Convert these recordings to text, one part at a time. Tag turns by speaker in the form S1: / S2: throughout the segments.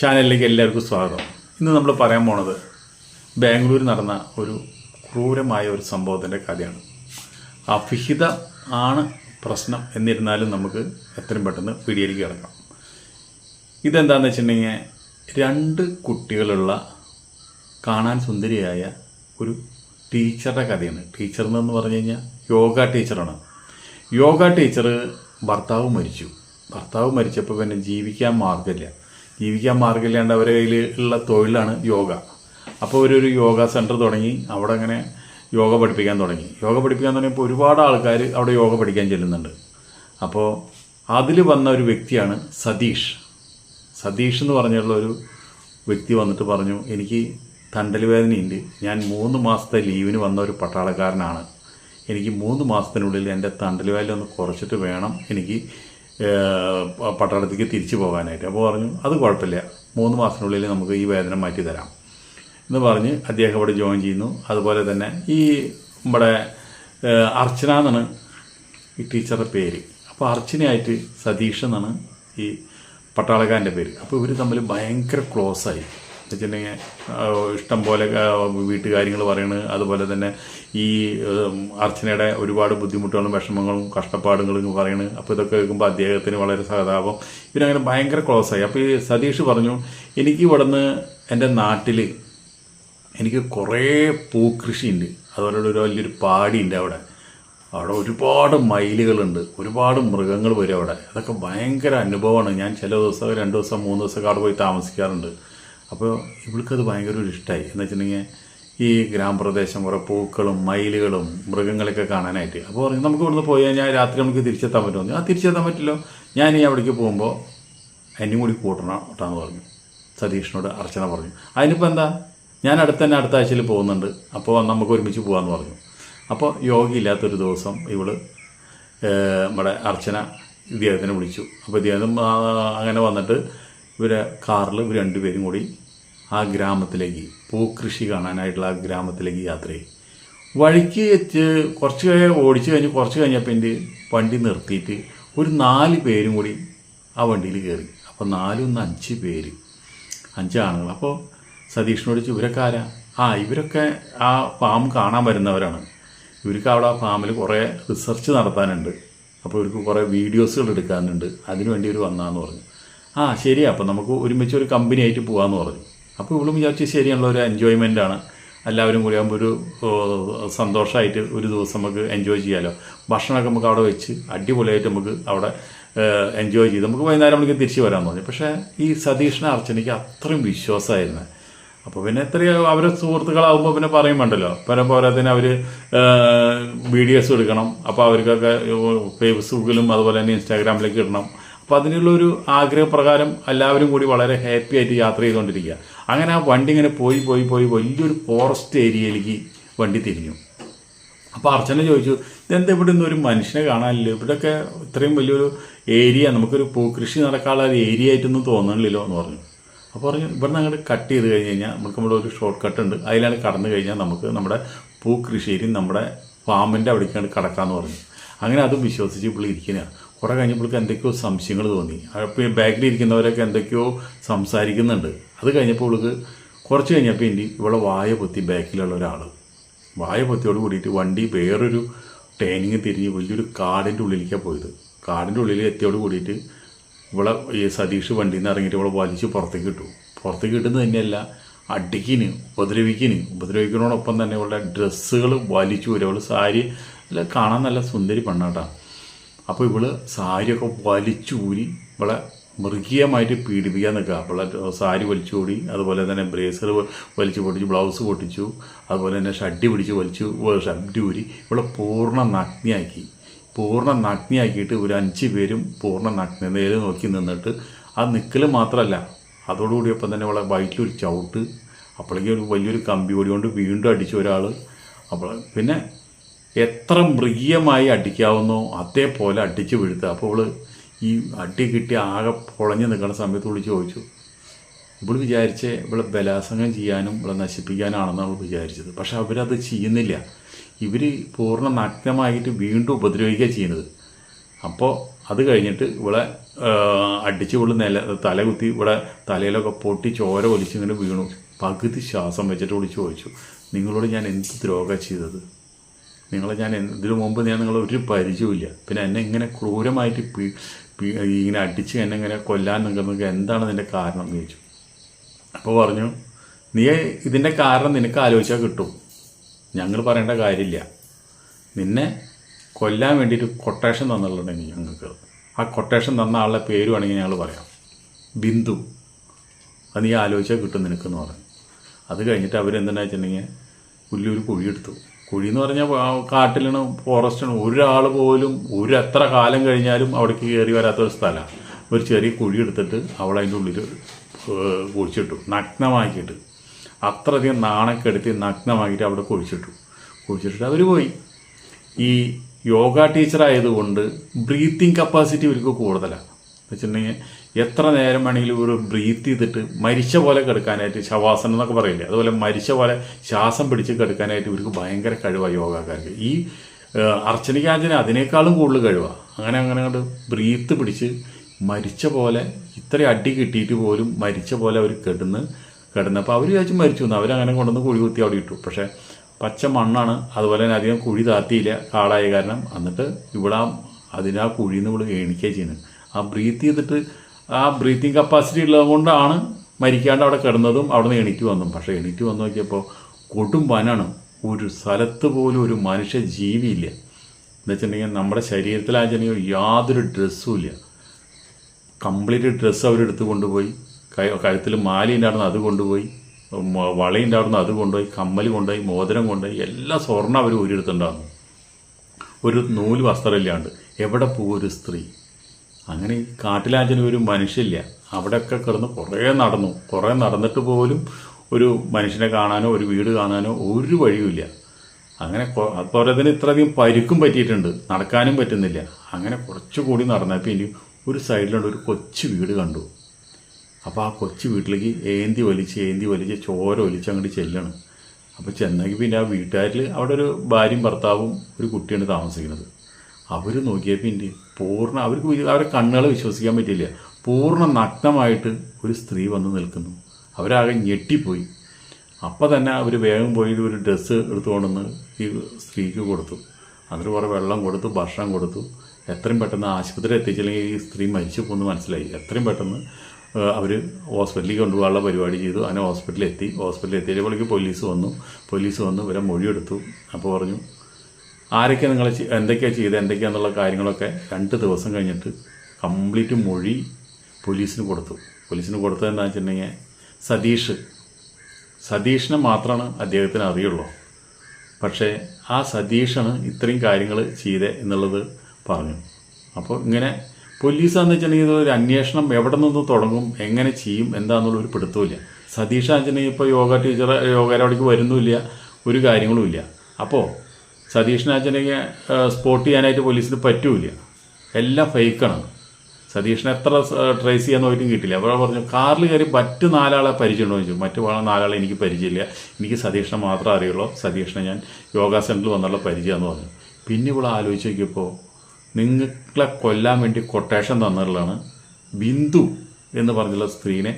S1: ചാനലിലേക്ക് എല്ലാവർക്കും സ്വാഗതം. ഇന്ന് നമ്മൾ പറയാൻ പോണത് ബാംഗ്ലൂർ നടന്ന ഒരു ക്രൂരമായ ഒരു സംഭവത്തിന്റെ കഥയാണ് അഭിഹിത ആണ് പ്രശ്നം എന്നിരുന്നാലും നമുക്ക് എത്രയും പെട്ടെന്ന് പിടിയിലേക്ക് കിടക്കാം. ഇതെന്താണെന്ന് വെച്ചിട്ടുണ്ടെങ്കിൽ രണ്ട് കുട്ടികളുള്ള കാണാൻ സുന്ദരിയായ ഒരു ടീച്ചറുടെ കഥയാണ്. ടീച്ചർ എന്ന് പറഞ്ഞു കഴിഞ്ഞാൽ യോഗ ടീച്ചറാണ്. യോഗ ടീച്ചർ ഭർത്താവ് മരിച്ചു. ഭർത്താവ് മരിച്ചപ്പോൾ പിന്നെ ജീവിക്കാൻ മാർഗമില്ല. ജീവിക്കാൻ മാർഗമില്ലാണ്ട് അവരെ കയ്യിൽ ഉള്ള തൊഴിലാണ് യോഗ. അപ്പോൾ ഒരു യോഗ സെന്റർ തുടങ്ങി അവിടെ അങ്ങനെ യോഗ പഠിപ്പിക്കാൻ തുടങ്ങി. യോഗ പഠിപ്പിക്കാൻ തുടങ്ങിയപ്പോൾ ഒരുപാട് ആൾക്കാർ അവിടെ യോഗ പഠിക്കാൻ ചെല്ലുന്നുണ്ട്. അപ്പോൾ അതിൽ വന്ന ഒരു വ്യക്തിയാണ് സതീഷ്. സതീഷ് എന്ന് പറഞ്ഞുള്ള ഒരു വ്യക്തി വന്നിട്ട് പറഞ്ഞു എനിക്ക് തണ്ടൽ വേദനയുണ്ട്. ഞാൻ മൂന്ന് മാസത്തെ ലീവിന് വന്ന ഒരു പട്ടാളക്കാരനാണ്. എനിക്ക് മൂന്ന് മാസത്തിനുള്ളിൽ എന്റെ തണ്ടൽ വേദന ഒന്ന് കുറച്ചിട്ട് വേണം. എനിക്ക് ഏഹ്, പട്ടാളത്തേക്ക് തിരിച്ചു പോകാനായിട്ട്. അപ്പോൾ പറഞ്ഞു അത് കുഴപ്പമില്ല. മൂന്ന് മാസത്തിനുള്ളിൽ നമുക്ക് ഈ വേദന മാറ്റി തരാം. എന്ന് പറഞ്ഞ് അദ്ദേഹം ഇവിടെ ജോയിൻ ചെയ്യുന്നു. അതുപോലെ തന്നെ ഈ നമ്മുടെ അർച്ചന എന്നാണ് ഈ ടീച്ചറുടെ പേര്. അപ്പോൾ അർച്ചനയായിട്ട് സതീഷ് എന്നാണ് ഈ പട്ടാളക്കാരന്റെ പേര്. അപ്പോൾ ഇവർ തമ്മിൽ ഭയങ്കര ക്ലോസ് എന്ന് വെച്ചിട്ടുണ്ടെങ്കിൽ ഇഷ്ടം പോലെ വീട്ടുകാര്യങ്ങൾ പറയുന്നത് അതുപോലെ തന്നെ ഈ അർച്ചനയുടെ ഒരുപാട് ബുദ്ധിമുട്ടുകളും വിഷമങ്ങളും കഷ്ടപ്പാടുകളും പറയുന്നത് അപ്പോൾ ഇതൊക്കെ കേൾക്കുമ്പോൾ അദ്ദേഹത്തിന് വളരെ സഹതാപം. ഇവരങ്ങനെ ഭയങ്കര ക്ലോസ് ആയി. അപ്പോൾ ഈ സതീഷ് പറഞ്ഞു എനിക്ക് ഇവിടുന്ന് എന്റെ നാട്ടിൽ എനിക്ക് കുറേ പൂക്കൃഷിയുണ്ട്. അതുപോലെ ഒരു വലിയൊരു പാടിയുണ്ട് അവിടെ. അവിടെ ഒരുപാട് മയിലുകളുണ്ട്. ഒരുപാട് മൃഗങ്ങൾ വരും അവിടെ. അതൊക്കെ ഭയങ്കര അനുഭവമാണ്. ഞാൻ ചില ദിവസം രണ്ട് ദിവസം മൂന്ന് ദിവസമൊക്കെ അവിടെ പോയി താമസിക്കാറുണ്ട്. അപ്പോൾ ഇവൾക്കത് ഭയങ്കര ഒരു ഇഷ്ടമായി എന്ന് വെച്ചിട്ടുണ്ടെങ്കിൽ ഈ ഗ്രാമപ്രദേശം കുറേ പൂക്കളും മയിലുകളും മൃഗങ്ങളൊക്കെ കാണാനായിട്ട്. അപ്പോൾ പറഞ്ഞു നമുക്ക് ഇവിടുന്ന് പോയി കഴിഞ്ഞാൽ രാത്രി നമുക്ക് തിരിച്ചെത്താൻ പറ്റുമോ? ആ തിരിച്ചെത്താൻ പറ്റില്ലോ. ഞാൻ ഈ അവിടേക്ക് പോകുമ്പോൾ എന്നെയും കൂടി കൂട്ടണം കേട്ടാന്ന് പറഞ്ഞു. സതീഷിനോട് അർച്ചന പറഞ്ഞു. അതിനിപ്പോൾ എന്താ? ഞാൻ അടുത്ത തന്നെ അടുത്ത ആഴ്ചയിൽ പോകുന്നുണ്ട്. അപ്പോൾ നമുക്ക് ഒരുമിച്ച് പോകാമെന്ന് പറഞ്ഞു. അപ്പോൾ യോഗയില്ലാത്തൊരു ദിവസം ഇവൾ നമ്മുടെ അർച്ചന ഇദ്ദേഹത്തിനെ വിളിച്ചു. അപ്പോൾ ഇദ്ദേഹം അങ്ങനെ വന്നിട്ട് ഇവരെ കാറിൽ ഇവർ രണ്ടുപേരും കൂടി ആ ഗ്രാമത്തിലേക്ക് പൂക്കൃഷി കാണാനായിട്ടുള്ള ആ ഗ്രാമത്തിലേക്ക് യാത്ര ചെയ്യും. വഴിക്ക് എത്തി കുറച്ച് ഓടിച്ച് കഴിഞ്ഞ് കുറച്ച് കഴിഞ്ഞപ്പോൾ എന്റെ വണ്ടി നിർത്തിയിട്ട് ഒരു നാല് പേരും കൂടി ആ വണ്ടിയിൽ കയറി അപ്പോൾ നാലൊന്ന് അഞ്ച് പേര് അഞ്ച് ആണുങ്ങൾ അപ്പോൾ സതീഷിനോട് ഇവരൊക്കെ ആരാ? ആ ഇവരൊക്കെ ആ ഫാം കാണാൻ വരുന്നവരാണ്. ഇവർക്ക് അവിടെ ആ ഫാമിൽ കുറേ റിസർച്ച് നടത്താനുണ്ട്. അപ്പോൾ ഇവർക്ക് കുറേ വീഡിയോസുകൾ എടുക്കാനുണ്ട്. അതിനുവേണ്ടി ഇവർ വന്നാന്ന് പറഞ്ഞു. ആ ശരിയാ. അപ്പോൾ നമുക്ക് ഒരുമിച്ച് ഒരു കമ്പനി ആയിട്ട് പോകാമെന്ന് പറഞ്ഞു. അപ്പോൾ ഇവളും വിചാരിച്ചു ശരിയാണല്ലോ ഒരു എൻജോയ്മെന്റ് ആണ്. എല്ലാവരും കൂടി ആകുമ്പോൾ ഒരു സന്തോഷമായിട്ട് ഒരു ദിവസം നമുക്ക് എൻജോയ് ചെയ്യാമല്ലോ ഭക്ഷണമൊക്കെ നമുക്ക് അവിടെ വെച്ച് അടിപൊളിയായിട്ട് നമുക്ക് അവിടെ എൻജോയ് ചെയ്ത് നമുക്ക് വൈകുന്നേരം നമുക്ക് തിരിച്ചു വരാൻ തോന്നി പക്ഷേ ഈ സതീഷിനെ അർച്ചനയ്ക്ക് അത്രയും വിശ്വാസമായിരുന്നു. അപ്പോൾ പിന്നെ എത്രയോ അവരെ സുഹൃത്തുക്കളാകുമ്പോൾ പിന്നെ പറയും വേണ്ടല്ലോ. പിന്നെ പോരാത്തിന് അവർ വീഡിയോസ് എടുക്കണം. അപ്പോൾ അവർക്കൊക്കെ ഫേസ്ബുക്കിലും അതുപോലെ തന്നെ ഇൻസ്റ്റാഗ്രാമിലേക്ക് ഇടണം. അപ്പോൾ അതിനുള്ളൊരു ആഗ്രഹപ്രകാരം എല്ലാവരും കൂടി വളരെ ഹാപ്പി ആയിട്ട് യാത്ര ചെയ്തുകൊണ്ടിരിക്കുക. അങ്ങനെ ആ വണ്ടി ഇങ്ങനെ പോയി പോയി പോയി വലിയൊരു ഫോറസ്റ്റ് ഏരിയയിലേക്ക് വണ്ടി തിരിഞ്ഞു. അപ്പോൾ അർച്ചന ചോദിച്ചു ഇതെന്താ ഇവിടെ നിന്ന് ഒരു മനുഷ്യനെ കാണാനില്ല? ഇവിടെയൊക്കെ ഇത്രയും വലിയൊരു ഏരിയ നമുക്കൊരു പൂക്കൃഷി നടക്കാനുള്ള ഒരു ഏരിയ ആയിട്ടൊന്നും തോന്നണില്ലല്ലോ എന്ന് പറഞ്ഞു. അപ്പോൾ പറഞ്ഞു ഇവിടെ നിന്ന് അങ്ങോട്ട് കട്ട് ചെയ്ത് കഴിഞ്ഞ് കഴിഞ്ഞാൽ നമുക്ക് ഇവിടെ ഒരു ഷോർട്ട് കട്ട് ഉണ്ട്. അതിലാണ് കടന്നു കഴിഞ്ഞാൽ നമുക്ക് നമ്മുടെ പൂക്കൃഷിയിലും നമ്മുടെ ഫാമിന്റെ അവിടേക്കാണ് കടക്കാമെന്ന് പറഞ്ഞു. അങ്ങനെ അതും വിശ്വസിച്ച് പുള്ളി ഇരിക്കുന്നതാണ് കുറേ കഴിഞ്ഞപ്പോഴേക്ക് എന്തൊക്കെയോ സംശയങ്ങൾ തോന്നി. അപ്പോൾ ഈ ബാക്കിൽ ഇരിക്കുന്നവരൊക്കെ എന്തൊക്കെയോ സംസാരിക്കുന്നുണ്ട്. അത് കഴിഞ്ഞപ്പോൾ ഇവൾക്ക് കുറച്ച് കഴിഞ്ഞപ്പോൾ ഇനി ഇവിടെ വായ പൊത്തി ബാക്കിലുള്ള ഒരാൾ വായ പൊത്തിയോട് കൂടിയിട്ട് വണ്ടി വേറൊരു ടേണിങ് തിരിഞ്ഞ് വലിയൊരു കാടിന്റെ ഉള്ളിലേക്കാണ് പോയത്. കാടിന്റെ ഉള്ളിൽ എത്തിയോട് കൂടിയിട്ട് ഇവിടെ ഈ സതീഷ് വണ്ടിയിൽ നിന്ന് ഇറങ്ങിയിട്ട് ഇവിടെ വലിച്ച് പുറത്തേക്ക് ഇട്ടു. പുറത്തേക്ക് കിട്ടുന്നത് തന്നെയല്ല അടിക്കിന് ഉപദ്രവിക്കിന്. ഉപദ്രവിക്കുന്നതോടൊപ്പം തന്നെ ഇവളുടെ ഡ്രസ്സുകൾ വലിച്ചു വരും അവൾ സാരി അല്ല കാണാൻ നല്ല സുന്ദരി പെണ്ണാട്ടാ. അപ്പോൾ ഇവൾ സാരിയൊക്കെ വലിച്ചൂരി ഇവളെ മൃഗീയമായിട്ട് പീഡിപ്പിക്കാൻ നിൽക്കുക. അവളെ സാരി വലിച്ചു വലിച്ചൂടി അതുപോലെ തന്നെ ബ്രേസർ വലിച്ചു പൊട്ടിച്ചു ബ്ലൗസ് പൊട്ടിച്ചു അതുപോലെ തന്നെ ഷഡ്ഡി പിടിച്ച് വലിച്ചു ഷഡ്ഡി ഊരി ഇവളെ പൂർണ നഗ്നിയാക്കി. പൂർണ നഗ്നിയാക്കിയിട്ട് ഒരു അഞ്ച് പേരും പൂർണ നഗ്നതയിൽ നോക്കി നിന്നിട്ട് ആ നിൽക്കൽ മാത്രമല്ല അതോടുകൂടിയപ്പം തന്നെ അവളെ വയറ്റിലൊരു ചവിട്ട് അപ്പോഴേക്കും ഒരു വലിയൊരു കമ്പി ഓടി കൊണ്ട് വീണ്ടും അടിച്ച ഒരാൾ അപ്പോൾ പിന്നെ എത്ര മൃഗീയമായി അടിക്കാവുന്നോ അതേപോലെ അടിച്ച് വീഴ്ത്തുക. അപ്പോൾ അവൾ ഈ അടി കിട്ടി ആകെ പൊളഞ്ഞ് നിൽക്കുന്ന സമയത്ത് വിളിച്ച് ചോദിച്ചു. ഇവൾ വിചാരിച്ച് ഇവളെ ബലാസംഗം ചെയ്യാനും ഇവളെ നശിപ്പിക്കാനാണെന്ന് അവൾ വിചാരിച്ചത്. പക്ഷെ അവരത് ചെയ്യുന്നില്ല. ഇവർ പൂർണ നഗ്നമായിട്ട് വീണ്ടും ഉപദ്രവിക്കുക ചെയ്യുന്നത്. അപ്പോൾ അത് കഴിഞ്ഞിട്ട് ഇവളെ അടിച്ച് പുള്ളി നില തല കുത്തി ഇവിടെ തലയിലൊക്കെ പൊട്ടി ചോര ഒലിച്ചിങ്ങനെ വീണു. പകുതി ശ്വാസം വെച്ചിട്ട് വിളിച്ച് ചോദിച്ചു. നിങ്ങളോട് ഞാൻ എന്ത് ദ്രോഹം ചെയ്തത്? നിങ്ങളെ ഞാൻ ഇതിനു മുമ്പ് ഞാൻ നിങ്ങളെ ഒരു പരിചയമില്ല പിന്നെ എന്നെ ഇങ്ങനെ ക്രൂരമായിട്ട് ഇങ്ങനെ അടിച്ച് എന്നെ ഇങ്ങനെ കൊല്ലാൻ നിൽക്കുന്നത് എന്താണ് അതിന്റെ കാരണം എന്ന് ചോദിച്ചു. അപ്പോൾ പറഞ്ഞു നീ ഇതിന്റെ കാരണം നിനക്ക് ആലോചിച്ചാൽ കിട്ടും. ഞങ്ങൾ പറയേണ്ട കാര്യമില്ല. നിന്നെ കൊല്ലാൻ വേണ്ടിയിട്ട് കൊട്ടേഷൻ തന്നിട്ടുണ്ടെങ്കിൽ ഞങ്ങൾക്ക്. ആ കൊട്ടേഷൻ തന്ന ആളുടെ പേര് വേണമെങ്കിൽ ഞങ്ങൾ പറയാം. ബിന്ദു. അത് നീ ആലോചിച്ചാൽ കിട്ടും നിനക്കെന്ന് പറഞ്ഞു. അത് കഴിഞ്ഞിട്ട് അവരെന്താ വെച്ചിട്ടുണ്ടെങ്കിൽ വലിയൊരു കുഴിയെടുത്തു. കുഴി എന്ന് പറഞ്ഞാൽ കാട്ടിലാണ് ഫോറസ്റ്റാണ് ഒരാൾ പോലും ഒരു എത്ര കാലം കഴിഞ്ഞാലും അവിടേക്ക് കയറി വരാത്തൊരു സ്ഥലമാണ് ഒരു ചെറിയ കുഴി എടുത്തിട്ട് അവൾ അതിന്റെ ഉള്ളിൽ കുഴിച്ചിട്ടു. നഗ്നമാക്കിയിട്ട്. അത്രയധികം നാണക്കെടുത്തി നഗ്നമാക്കിയിട്ട് അവിടെ കുഴിച്ചിട്ടു. കുഴിച്ചിട്ടിട്ട് അവർ പോയി. ഈ യോഗ ടീച്ചറായതുകൊണ്ട് ബ്രീത്തിങ് കപ്പാസിറ്റി ഇവർക്ക് കൂടുതലാണ് വെച്ചിട്ടുണ്ടെങ്കിൽ എത്ര നേരം വേണമെങ്കിലും ഒരു ബ്രീത്ത് ചെയ്തിട്ട് മരിച്ച പോലെ കിടക്കാനായിട്ട് ശവാസനം എന്നൊക്കെ പറയില്ലേ? അതുപോലെ മരിച്ച പോലെ ശ്വാസം പിടിച്ച് കിടക്കാനായിട്ട് ഇവർക്ക് ഭയങ്കര കഴിവാണ് യോഗക്കാർക്ക്. ഈ അർച്ചനയ്ക്കാഞ്ചന അതിനേക്കാളും കൂടുതൽ കഴിവാണ് അങ്ങനെ അങ്ങനെ അങ്ങോട്ട് ബ്രീത്ത് പിടിച്ച് മരിച്ച പോലെ ഇത്ര അടി കിട്ടിയിട്ട് പോലും മരിച്ച പോലെ അവർ കിടന്ന് കിടന്നപ്പോൾ അവർ വിചാരിച്ച് മരിച്ചു എന്ന്. അവരങ്ങനെ കൊണ്ടുവന്ന് കുഴി കുത്തി അവിടെ ഇട്ടു. പക്ഷേ പച്ച മണ്ണാണ്. അതുപോലെ തന്നെ അധികം കുഴി താത്തിയില്ല. കാളായ കാരണം. എന്നിട്ട് ഇവിടെ അതിനാ കുഴിയിൽ നിന്ന് ഇവിടെ എണിക്കുകയാണ് ചെയ്യുന്നത്. ആ ബ്രീത്ത് ചെയ്തിട്ട് ആ ബ്രീത്തിങ് കപ്പാസിറ്റി ഉള്ളതുകൊണ്ടാണ് മരിക്കാണ്ട് അവിടെ കിടന്നതും അവിടെ നിന്ന് എണീറ്റ് വന്നതും. പക്ഷേ എണീറ്റ് വന്നു നോക്കിയപ്പോൾ കൊടും വനാണ്. ഒരു സ്ഥലത്ത് പോലും ഒരു മനുഷ്യ ജീവിയില്ല. എന്ന് വെച്ചിട്ടുണ്ടെങ്കിൽ നമ്മുടെ ശരീരത്തിലാണെന്നുണ്ടെങ്കിൽ യാതൊരു ഡ്രസ്സും ഇല്ല. കംപ്ലീറ്റ് ഡ്രസ്സ് അവരെടുത്ത് കൊണ്ടുപോയി. കഴുത്തിൽ മാലയുണ്ട് അവിടുന്ന് അത് കൊണ്ടുപോയി. വളയുണ്ട് അവിടുന്ന് അത് കൊണ്ടുപോയി. കമ്മൽ കൊണ്ടുപോയി മോതിരം കൊണ്ടുപോയി. എല്ലാ സ്വർണം അവർ ഊരിയെടുത്തുണ്ടായിരുന്നു ഒരു നൂൽ വസ്ത്രമില്ലാണ്ട്. എവിടെ പോകും ഒരു സ്ത്രീ? അങ്ങനെ ഈ കാട്ടിലാഞ്ചന ഒരു മനുഷ്യല്ല അവിടെയൊക്കെ കിടന്ന് കുറേ നടന്നു. കുറേ നടന്നിട്ട് പോലും ഒരു മനുഷ്യനെ കാണാനോ ഒരു വീട് കാണാനോ ഒരു വഴിയുമില്ല. അങ്ങനെ അതുപോലെ തന്നെ ഇത്രയധികം പരിക്കും പറ്റിയിട്ടുണ്ട്. നടക്കാനും പറ്റുന്നില്ല. അങ്ങനെ കുറച്ചുകൂടി നടന്നപ്പോൾ ഇനി ഒരു സൈഡിലുണ്ട് ഒരു കൊച്ചു വീട് കണ്ടു. അപ്പോൾ ആ കൊച്ചു വീട്ടിലേക്ക് ഏന്തി വലിച്ച് ഏന്തി വലിച്ച് ചോര ഒലിച്ച് അങ്ങോട്ട് ചെല്ലണം. അപ്പോൾ ചെന്നെങ്കിൽ പിന്നെ ആ വീട്ടുകാരിൽ അവിടെ ഒരു ഭാര്യയും ഭർത്താവും ഒരു കുട്ടിയാണ് താമസിക്കുന്നത്. അവർ നോക്കിയപ്പോൾ എന്റെ പൂർണ അവർക്ക് അവരുടെ കണ്ണുകളെ വിശ്വസിക്കാൻ പറ്റില്ല പൂർണ നഗ്നമായിട്ട് ഒരു സ്ത്രീ വന്ന് നിൽക്കുന്നു. അവരാകെ ഞെട്ടിപ്പോയി. അപ്പം തന്നെ അവർ വേഗം പോയി ഒരു ഡ്രസ്സ് എടുത്തുകൊണ്ടുവന്ന് ഈ സ്ത്രീക്ക് കൊടുത്തു. അതിന് കുറേ വെള്ളം കൊടുത്തു ഭക്ഷണം കൊടുത്തു. എത്രയും പെട്ടെന്ന് ആശുപത്രി എത്തിച്ചില്ലെങ്കിൽ ഈ സ്ത്രീ മരിച്ചു പോകുന്നു മനസ്സിലായി. എത്രയും പെട്ടെന്ന് അവർ ഹോസ്പിറ്റലിൽ കൊണ്ടുപോകാനുള്ള പരിപാടി ചെയ്തു. അങ്ങനെ ഹോസ്പിറ്റലിൽ എത്തി. ഹോസ്പിറ്റലിൽ എത്തിയപ്പോഴേക്ക് പോലീസ് വന്നു. പോലീസ് വന്നു ഇവരെ മൊഴിയെടുത്തു. അപ്പോൾ പറഞ്ഞു ആരൊക്കെ നിങ്ങൾ എന്തൊക്കെയാണ് ചെയ്തത് എന്തൊക്കെയാണെന്നുള്ള കാര്യങ്ങളൊക്കെ രണ്ട് ദിവസം കഴിഞ്ഞിട്ട് കംപ്ലീറ്റ് മൊഴി പോലീസിന് കൊടുത്തു. പോലീസിന് കൊടുത്തത് വെച്ചിട്ടുണ്ടെങ്കിൽ സതീഷ്. സതീഷിനെ മാത്രമാണ് അദ്ദേഹത്തിന് അറിയുള്ളൂ. പക്ഷേ ആ സതീഷാണ് ഇത്രയും കാര്യങ്ങൾ ചെയ്തേ എന്നുള്ളത് പറഞ്ഞു. അപ്പോൾ ഇങ്ങനെ പോലീസാന്ന് വെച്ചിട്ടുണ്ടെങ്കിൽ ഇതൊരു അന്വേഷണം എവിടെ നിന്ന് തുടങ്ങും എങ്ങനെ ചെയ്യും എന്താണെന്നുള്ള ഒരു പിടുത്തമില്ല സതീഷാന്ന് വെച്ചിട്ടുണ്ടെങ്കിൽ ഇപ്പോൾ യോഗ ടീച്ചർ യോഗ വരുന്നുമില്ല ഒരു കാര്യങ്ങളുമില്ല. അപ്പോൾ സതീഷിനെ വെച്ചിട്ടുണ്ടെങ്കിൽ സ്പോട്ട് ചെയ്യാനായിട്ട് പോലീസിന് പറ്റൂല എല്ലാം ഫേക്കാണ് സതീഷിനെ എത്ര ട്രേസ് ചെയ്യാൻ നോക്കിയിട്ടും കിട്ടില്ല. അപ്പോൾ പറഞ്ഞു കാറിൽ കയറി മറ്റ് നാലാളെ പരിചയമുണ്ടോ? ചോദിച്ചു. മറ്റു നാലാളെ എനിക്ക് പരിചയമില്ല. എനിക്ക് സതീഷിനെ മാത്രമേ അറിയുള്ളൂ. സതീഷിനെ ഞാൻ യോഗ സെന്ററിൽ വന്നുള്ള പരിചയമെന്ന് പറഞ്ഞു. പിന്നെ ഇവിടെ ആലോചിച്ച് നോക്കിയപ്പോൾ നിങ്ങളെ കൊല്ലാൻ വേണ്ടി കൊട്ടേഷൻ തന്നിട്ടുള്ളതാണ് ബിന്ദു എന്ന് പറഞ്ഞുള്ള സ്ത്രീനെ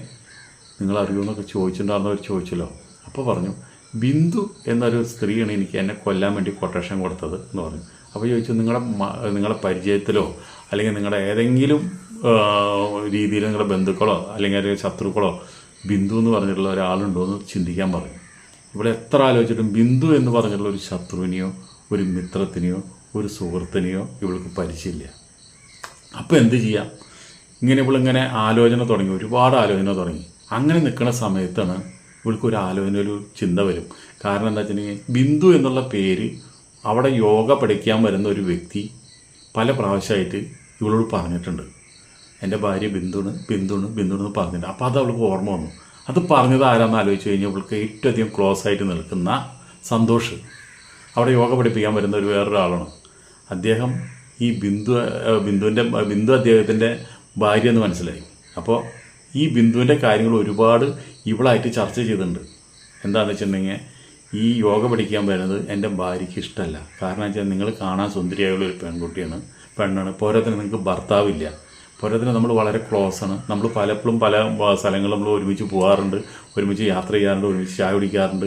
S1: നിങ്ങൾ അറിയുമെന്നൊക്കെ ചോദിച്ചിട്ടുണ്ടായിരുന്നവർ ചോദിച്ചല്ലോ. അപ്പോൾ പറഞ്ഞു ബിന്ദു എന്നൊരു സ്ത്രീയാണ് എനിക്ക് എന്നെ കൊല്ലാൻ വേണ്ടി കൊട്ടേഷൻ കൊടുത്തത് എന്ന് പറഞ്ഞു. അപ്പോൾ ചോദിച്ചു നിങ്ങളുടെ നിങ്ങളുടെ പരിചയത്തിലോ അല്ലെങ്കിൽ നിങ്ങളുടെ ഏതെങ്കിലും രീതിയിൽ നിങ്ങളുടെ ബന്ധുക്കളോ അല്ലെങ്കിൽ ശത്രുക്കളോ ബിന്ദു എന്ന് പറഞ്ഞിട്ടുള്ള ഒരാളുണ്ടോ എന്ന് ചിന്തിക്കാൻ പറഞ്ഞു. ഇവിടെ എത്ര ആലോചിച്ചിട്ടും ബിന്ദു എന്ന് പറഞ്ഞിട്ടുള്ള ഒരു ശത്രുവിനെയോ ഒരു മിത്രത്തിനെയോ ഒരു സുഹൃത്തിനെയോ ഇവൾക്ക് പരിചയമില്ല. അപ്പോൾ എന്ത് ചെയ്യാം? ഇങ്ങനെ ഇവളിങ്ങനെ ആലോചന തുടങ്ങി ഒരുപാട് ആലോചന തുടങ്ങി. അങ്ങനെ നിൽക്കുന്ന സമയത്താണ് ഇവൾക്ക് ഒരു ആലോചന ഒരു ചിന്ത വരും. കാരണം എന്താ വെച്ചിട്ടുണ്ടെങ്കിൽ ബിന്ദു എന്നുള്ള പേര് അവിടെ യോഗ പഠിക്കാൻ വരുന്ന ഒരു വ്യക്തി പല പ്രാവശ്യമായിട്ട് ഇവളോട് പറഞ്ഞിട്ടുണ്ട്. എന്റെ ഭാര്യ ബിന്ദുണ് ബിന്ദുണ് ബിന്ദുണ് എന്ന് പറഞ്ഞിട്ടുണ്ട്. അപ്പോൾ അത് അവൾക്ക് ഓർമ്മ വന്നു. അത് പറഞ്ഞത് ആരാന്ന് ആലോചിച്ച് കഴിഞ്ഞാൽ ഇവൾക്ക് ഏറ്റവും അധികം ക്ലോസ് ആയിട്ട് നിൽക്കുന്ന സന്തോഷ്. അവിടെ യോഗ പഠിപ്പിക്കാൻ വരുന്ന ഒരു വേറൊരാളാണ്. അദ്ദേഹം ഈ ബിന്ദു ബിന്ദുവിന്റെ ബിന്ദു അദ്ദേഹത്തിന്റെ ഭാര്യ എന്ന് മനസ്സിലായി. അപ്പോൾ ഈ ബിന്ദുവിന്റെ കാര്യങ്ങൾ ഒരുപാട് ഇവളായിട്ട് ചർച്ച ചെയ്തിട്ടുണ്ട്. എന്താണെന്ന് വെച്ചിട്ടുണ്ടെങ്കിൽ ഈ യോഗ പഠിക്കാൻ വരുന്നത് എന്റെ ഭാര്യയ്ക്ക് ഇഷ്ടമല്ല. കാരണം വെച്ചാൽ നിങ്ങൾ കാണാൻ സുന്ദരിയായുള്ള ഒരു പെൺകുട്ടിയാണ് പെണ്ണാണ്. പോരാത്തിന് നിങ്ങൾക്ക് ഭർത്താവില്ല. പോരാത്തിന് നമ്മൾ വളരെ ക്ലോസ് ആണ്. നമ്മൾ പലപ്പോഴും പല സ്ഥലങ്ങളും നമ്മൾ ഒരുമിച്ച് പോകാറുണ്ട് ഒരുമിച്ച് യാത്ര ചെയ്യാറുണ്ട് ഒരുമിച്ച് ചായ കുടിക്കാറുണ്ട്.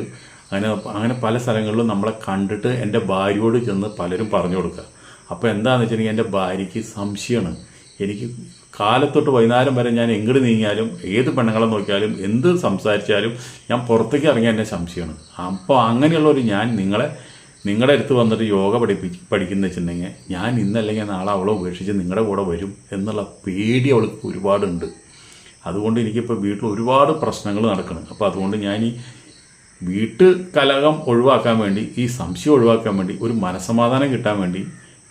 S1: അങ്ങനെ അങ്ങനെ പല സ്ഥലങ്ങളിലും നമ്മളെ കണ്ടിട്ട് എന്റെ ഭാര്യയോട് ചെന്ന് പലരും പറഞ്ഞു കൊടുക്കുക. അപ്പോൾ എന്താണെന്ന് വെച്ചിട്ടുണ്ടെങ്കിൽ എന്റെ ഭാര്യയ്ക്ക് സംശയമാണ്. എനിക്ക് കാലത്തൊട്ട് വൈകുന്നേരം വരെ ഞാൻ എങ്ങോട്ട് നീങ്ങിയാലും ഏത് പെണ്ണുങ്ങളെ നോക്കിയാലും എന്ത് സംസാരിച്ചാലും ഞാൻ പുറത്തേക്ക് ഇറങ്ങിയ എന്റെ സംശയമാണ്. അപ്പോൾ അങ്ങനെയുള്ളൊരു ഞാൻ നിങ്ങളെ നിങ്ങളുടെ അടുത്ത് വന്നിട്ട് യോഗ പഠിപ്പി പഠിക്കുന്ന വെച്ചിട്ടുണ്ടെങ്കിൽ ഞാൻ ഇന്നല്ലെങ്കിൽ നാളെ അവളെ ഉപേക്ഷിച്ച് നിങ്ങളുടെ കൂടെ വരും എന്നുള്ള പേടി അവൾക്ക് ഒരുപാടുണ്ട്. അതുകൊണ്ട് എനിക്കിപ്പോൾ വീട്ടിൽ ഒരുപാട് പ്രശ്നങ്ങൾ നടക്കണം അപ്പോൾ അതുകൊണ്ട് ഞാൻ ഈ വീട്ട് കലഹം ഒഴിവാക്കാൻ വേണ്ടി ഈ സംശയം ഒഴിവാക്കാൻ വേണ്ടി ഒരു മനസമാധാനം കിട്ടാൻ വേണ്ടി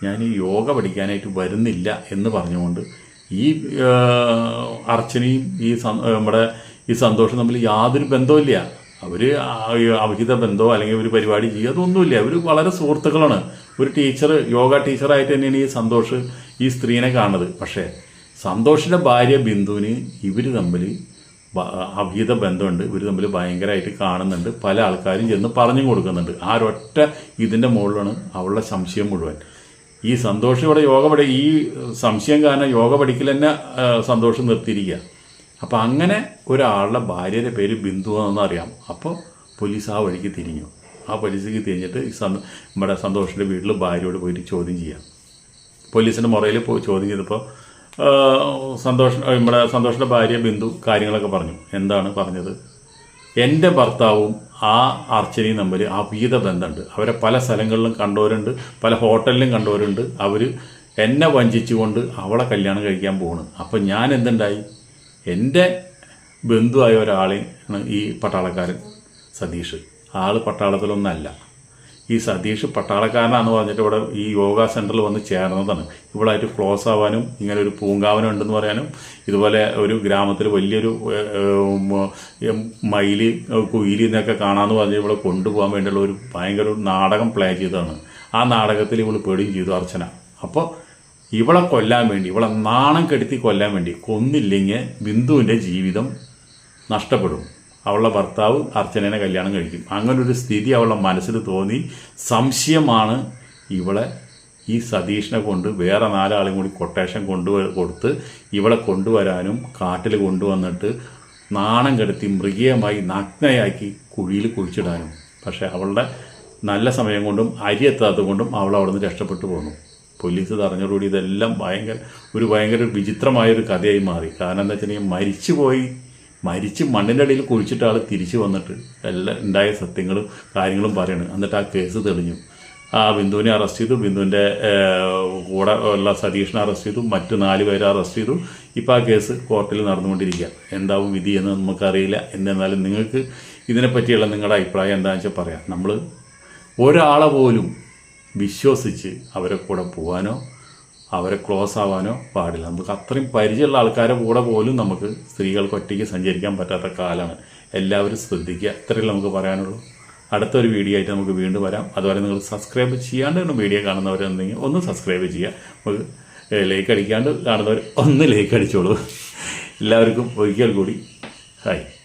S1: ഞാൻ ഈ യോഗ പഠിക്കാനായിട്ട് വരുന്നില്ല എന്ന് പറഞ്ഞുകൊണ്ട് ഈ അർച്ചനയും ഈ നമ്മുടെ ഈ സന്തോഷം തമ്മിൽ യാതൊരു ബന്ധവുമില്ല. അവർ അവിഹിത ബന്ധമോ അല്ലെങ്കിൽ ഒരു പരിപാടി ചെയ്യുക അതൊന്നുമില്ല. അവർ വളരെ സുഹൃത്തുക്കളാണ്. ഒരു ടീച്ചർ യോഗ ടീച്ചറായിട്ട് തന്നെയാണ് ഈ സന്തോഷ് ഈ സ്ത്രീനെ കാണുന്നത്. പക്ഷേ സന്തോഷിന്റെ ഭാര്യ ബിന്ദുവിന് ഇവർ തമ്മിൽ അവിഹിത ബന്ധമുണ്ട്. ഇവർ തമ്മിൽ ഭയങ്കരമായിട്ട് കാണുന്നുണ്ട്. പല ആൾക്കാരും ചെന്ന് പറഞ്ഞു കൊടുക്കുന്നുണ്ട്. ആ ഒരൊറ്റ ഇതിന്റെ മുകളിലാണ് അവളുടെ സംശയം മുഴുവൻ. ഈ സന്തോഷം ഇവിടെ യോഗ പഠി ഈ സംശയം കാരണം യോഗ പഠിക്കൽ തന്നെ സന്തോഷം നിർത്തിയിരിക്കുക. അപ്പോൾ അങ്ങനെ ഒരാളുടെ ഭാര്യയുടെ പേര് ബിന്ദു അറിയാം. അപ്പോൾ പോലീസ് ആ വഴിക്ക് തിരിഞ്ഞു. ആ പോലീസിലേക്ക് തിരിഞ്ഞിട്ട് ഈ സന്ത നമ്മുടെ സന്തോഷിന്റെ വീട്ടിൽ ഭാര്യയോട് പോയിട്ട് ചോദ്യം ചെയ്യാം. പോലീസിന്റെ മുറയിൽ പോയി ചോദ്യം ചെയ്തപ്പോൾ സന്തോഷ് നമ്മുടെ സന്തോഷിന്റെ ഭാര്യ ബിന്ദു കാര്യങ്ങളൊക്കെ പറഞ്ഞു. എന്താണ് പറഞ്ഞത്? എന്റെ ഭർത്താവും ആ അർച്ചനയും തമ്മിൽ അഭീത ബന്ധമുണ്ട്. അവരെ പല സ്ഥലങ്ങളിലും കണ്ടവരുണ്ട് പല ഹോട്ടലിലും കണ്ടവരുണ്ട്. അവർ എന്നെ വഞ്ചിച്ചുകൊണ്ട് അവളെ കല്യാണം കഴിക്കാൻ പോകണം അപ്പം ഞാൻ എന്തുണ്ടായി? എന്റെ ബന്ധുവായ ഒരാളെയാണ് ഈ പട്ടാളക്കാരൻ സതീഷ്. ആൾ പട്ടാളത്തിലൊന്നല്ല. ഈ സതീഷ് പട്ടാളക്കാരനാന്ന് പറഞ്ഞിട്ട് ഇവിടെ ഈ യോഗ സെന്ററിൽ വന്ന് ചേർന്നതാണ്. ഇവളായിട്ട് ക്ലോസ് ആവാനും ഇങ്ങനെ ഒരു പൂങ്കാവനം ഉണ്ടെന്ന് പറയാനും ഇതുപോലെ ഒരു ഗ്രാമത്തിൽ വലിയൊരു മയിൽ കുയിലി എന്നൊക്കെ കാണാമെന്ന് പറഞ്ഞ് ഇവിടെ കൊണ്ടുപോകാൻ വേണ്ടിയുള്ള ഒരു ഭയങ്കര നാടകം പ്ലേ ചെയ്തതാണ്. ആ നാടകത്തിൽ ഇവൾ പേടിയും ചെയ്തു അർച്ചന. അപ്പോൾ ഇവളെ കൊല്ലാൻ വേണ്ടി ഇവളെ നാണം കെടുത്തി കൊല്ലാൻ വേണ്ടി കൊന്നില്ലെങ്കിൽ ബിന്ദുവിന്റെ ജീവിതം നഷ്ടപ്പെടും. അവളുടെ ഭർത്താവ് അർച്ചനേനെ കല്യാണം കഴിക്കും. അങ്ങനെ ഒരു സ്ഥിതി അവളുടെ മനസ്സിൽ തോന്നി. സംശയമാണ് ഇവളെ ഈ സതീഷിനെ കൊണ്ട് വേറെ നാലാളും കൂടി കൊട്ടേഷൻ കൊണ്ടു കൊടുത്ത് ഇവളെ കൊണ്ടുവരാനും കാട്ടിൽ കൊണ്ടുവന്നിട്ട് നാണം കെടുത്തി മൃഗീയമായി നഗ്നയാക്കി കുഴിയിൽ കുഴിച്ചിടാനും. പക്ഷേ അവളുടെ നല്ല സമയം കൊണ്ടും അരി എത്താത്തത് കൊണ്ടും അവൾ അവിടെ നിന്ന് രക്ഷപ്പെട്ടു പോന്നു. പോലീസ് തറഞ്ഞതോടുകൂടി ഇതെല്ലാം ഭയങ്കര ഒരു ഭയങ്കര വിചിത്രമായൊരു കഥയായി മാറി. കാരണം എന്താ വെച്ചിട്ടുണ്ടെങ്കിൽ മരിച്ചു പോയി മരിച്ച് മണ്ണിന്റെ അടിയിൽ കുഴിച്ചിട്ട് ആൾ തിരിച്ചു വന്നിട്ട് എല്ലാം ഉണ്ടായ സത്യങ്ങളും കാര്യങ്ങളും പറയണം. എന്നിട്ട് ആ കേസ് തെളിഞ്ഞു. ആ ബിന്ദുവിനെ അറസ്റ്റ് ചെയ്തു. ബിന്ദുവിന്റെ കൂടെ ഉള്ള സതീഷിനെ അറസ്റ്റ് ചെയ്തു. മറ്റു നാല് പേരെ അറസ്റ്റ് ചെയ്തു. ഇപ്പോൾ ആ കേസ് കോർട്ടിൽ നടന്നുകൊണ്ടിരിക്കുക. എന്താവും വിധി എന്ന് നമുക്കറിയില്ല. എന്നിരുന്നാലും നിങ്ങൾക്ക് ഇതിനെപ്പറ്റിയുള്ള നിങ്ങളുടെ അഭിപ്രായം എന്താണെന്ന് വെച്ചാൽ പറയാം. നമ്മൾ ഒരാളെ പോലും വിശ്വസിച്ച് അവരെ കൂടെ പോകാനോ അവരെ ക്ലോസ് ആവാനോ പാടില്ല. നമുക്ക് അത്രയും പരിചയമുള്ള ആൾക്കാരെ കൂടെ പോലും നമുക്ക് സ്ത്രീകൾക്ക് ഒറ്റയ്ക്ക് സഞ്ചരിക്കാൻ പറ്റാത്ത കാലമാണ്. എല്ലാവരും ശ്രദ്ധിക്കുക. ഇത്രയേ നമുക്ക് പറയാനുള്ളൂ. അടുത്തൊരു വീഡിയോ ആയിട്ട് നമുക്ക് വീണ്ടും വരാം. അതുപോലെ നിങ്ങൾ സബ്സ്ക്രൈബ് ചെയ്യാണ്ട് വീഡിയോ കാണുന്നവരുണ്ടെങ്കിൽ ഒന്ന് സബ്സ്ക്രൈബ് ചെയ്യുക. നമുക്ക് ലൈക്ക് അടിക്കാണ്ട് കാണുന്നവർ ഒന്ന് ലൈക്ക് അടിച്ചോളൂ. എല്ലാവർക്കും ഒരിക്കൽ കൂടി. ഹായ്